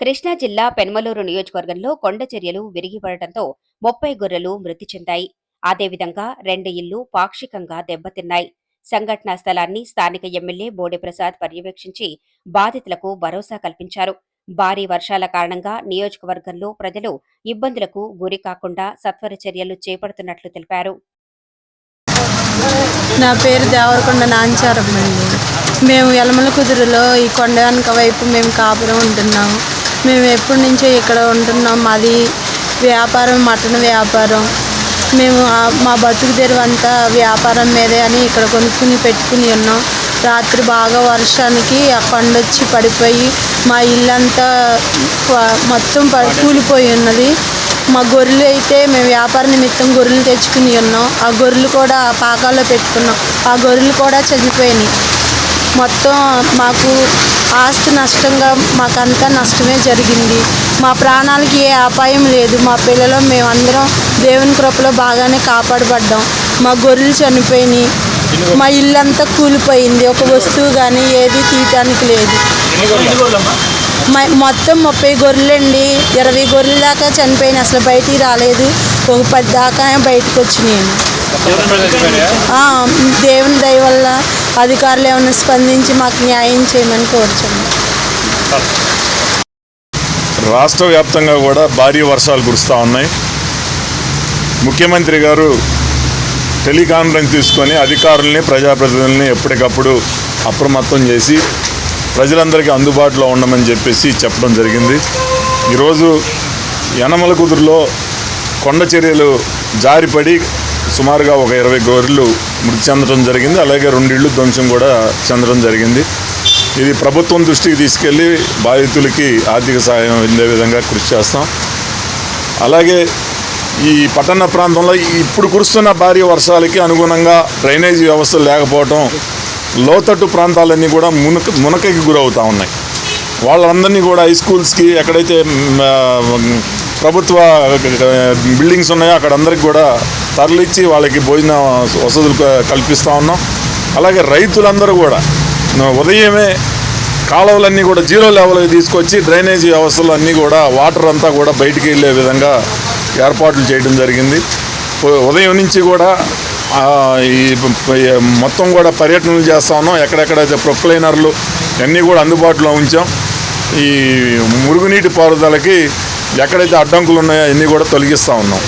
కృష్ణా జిల్లా పెనమలూరు నియోజకవర్గంలో కొండ చర్యలు విరిగిపడటంతో ముప్పై గొర్రెలు మృతి చెందాయి. అదేవిధంగా రెండు ఇళ్ళు పాక్షికంగా దెబ్బతిన్నాయి. సంఘటనా స్థలాన్ని స్థానిక ఎమ్మెల్యే బోడెప్రసాద్ పర్యవేక్షించి బాధితులకు భరోసా కల్పించారు. భారీ వర్షాల కారణంగా నియోజకవర్గంలో ప్రజలు ఇబ్బందులకు గురి కాకుండా సత్వర చర్యలు చేపడుతున్నట్లు తెలిపారు. నా పేరు దేవరకొండ నాంచారమ్మ అండి మేము యలమల కుదురులో ఈ కొండ వెనక వైపు మేము కాపురం ఉంటున్నాము. మేము ఎప్పటి నుంచో ఇక్కడ ఉంటున్నాం. మాది వ్యాపారం మటన్ వ్యాపారం. మేము మా బతుకు తెరువంతా వ్యాపారం మీదే అని ఇక్కడ కొనుక్కుని పెట్టుకుని ఉన్నాం. రాత్రి బాగా వర్షానికి ఆ కొండొచ్చి పడిపోయి మా ఇల్లంతా మొత్తం కూలిపోయి ఉన్నది. మా గొర్రెలు అయితే మేము వ్యాపార నిమిత్తం గొర్రెలు తెచ్చుకుని ఉన్నాం. ఆ గొర్రెలు కూడా పాకాల్లో పెట్టుకున్నాం. ఆ గొర్రెలు కూడా చనిపోయినాయి. మొత్తం మాకు ఆస్తి నష్టంగా మాకంతా నష్టమే జరిగింది. మా ప్రాణాలకి ఏ అపాయం లేదు. మా పిల్లలు మేమందరం దేవుని కృపలో బాగానే కాపాడబడ్డాం. మా గొర్రెలు చనిపోయినాయి. మా ఇల్లంతా కూలిపోయింది. ఒక వస్తువు కానీ ఏది తీయటానికి లేదు. మొత్తం ముప్పై గొర్రెలండి. ఇరవై గొర్రెల దాకా చనిపోయినాయి. అసలు బయటికి రాలేదు. ఒక పది దాకా బయటకు వచ్చినాయి. దేవుని దయ వల్ల అధికారులు ఏమైనా స్పందించి మాకు న్యాయం చేయమని కోరుచున్నాం. రాష్ట్ర వ్యాప్తంగా కూడా భారీ వర్షాలు కురుస్తూ ఉన్నాయి. ముఖ్యమంత్రి గారు టెలికాన్ఫరెన్స్ తీసుకొని అధికారుల్ని ప్రజాప్రతినిధుల్ని ఎప్పటికప్పుడు అప్రమత్తం చేసి ప్రజలందరికీ అందుబాటులో ఉండమని చెప్పేసి చెప్పడం జరిగింది. ఈరోజు యనమల కుదురులో కొండ చర్యలు జారిపడి సుమారుగా ఒక ఇరవై గొర్రెలు మృతి చెందడం జరిగింది. అలాగే రెండిళ్ళు ధ్వంసం కూడా చెందడం జరిగింది. ఇది ప్రభుత్వం దృష్టికి తీసుకెళ్ళి బాధితులకి ఆర్థిక సహాయం అందే విధంగా కృషి చేస్తాం. అలాగే ఈ పట్టణ ప్రాంతంలో ఇప్పుడు కురుస్తున్న భారీ వర్షాలకి అనుగుణంగా డ్రైనేజీ వ్యవస్థ లేకపోవటం లోతట్టు ప్రాంతాలన్నీ కూడా మునక మునకకి గురవుతూ ఉన్నాయి. వాళ్ళందరినీ కూడా హై స్కూల్స్కి ఎక్కడైతే ప్రభుత్వ బిల్డింగ్స్ ఉన్నాయో అక్కడ అందరికి కూడా తరలిచ్చి వాళ్ళకి భోజన వసతులు కల్పిస్తూ ఉన్నాం. అలాగే రైతులందరూ కూడా ఉదయమే కాలువలన్నీ కూడా జీరో లెవెల్కి తీసుకొచ్చి డ్రైనేజీ వ్యవస్థలు అన్నీ కూడా వాటర్ అంతా కూడా బయటికి వెళ్ళే విధంగా ఏర్పాట్లు చేయడం జరిగింది. ఉదయం నుంచి కూడా ఈ మొత్తం కూడా పర్యటనలు చేస్తా ఉన్నాం. ఎక్కడెక్కడ ప్రొక్లైనర్లు అన్నీ కూడా అందుబాటులో ఉంచాం. ఈ మురుగునీటి పారుదలకి ఎక్కడైతే అడ్డంకులు ఉన్నాయో అన్నీ కూడా తొలగిస్తూ ఉన్నాం.